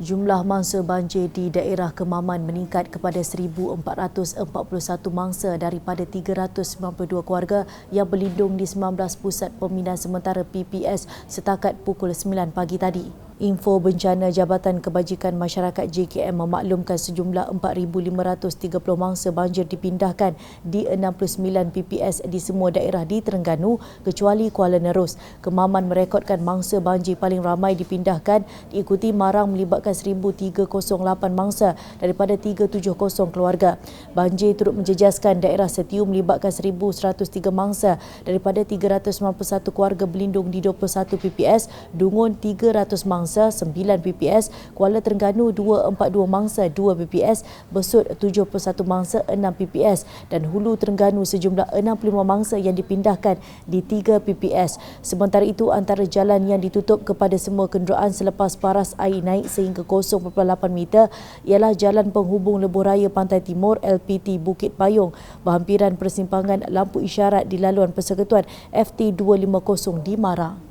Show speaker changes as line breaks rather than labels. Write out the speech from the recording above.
Jumlah mangsa banjir di daerah Kemaman meningkat kepada 1,441 mangsa daripada 392 keluarga yang berlindung di 19 pusat pemindahan sementara PPS setakat pukul 9 pagi tadi. Info Bencana Jabatan Kebajikan Masyarakat JKM memaklumkan sejumlah 4,530 mangsa banjir dipindahkan di 69 PPS di semua daerah di Terengganu kecuali Kuala Nerus. Kemaman merekodkan mangsa banjir paling ramai dipindahkan diikuti Marang melibatkan 1,308 mangsa daripada 370 keluarga. Banjir turut menjejaskan daerah Setiu melibatkan 1,103 mangsa daripada 391 keluarga berlindung di 21 PPS, Dungun 300 mangsa mangsa 9 PPS, Kuala Terengganu 242 mangsa 2 PPS, Besut 71 mangsa 6 PPS dan Hulu Terengganu sejumlah 65 mangsa yang dipindahkan di 3 PPS. Sementara itu antara jalan yang ditutup kepada semua kenderaan selepas paras air naik sehingga 0.8 meter ialah jalan penghubung lebuh raya Pantai Timur LPT Bukit Payung berhampiran persimpangan lampu isyarat di laluan persekutuan FT250 di Marang.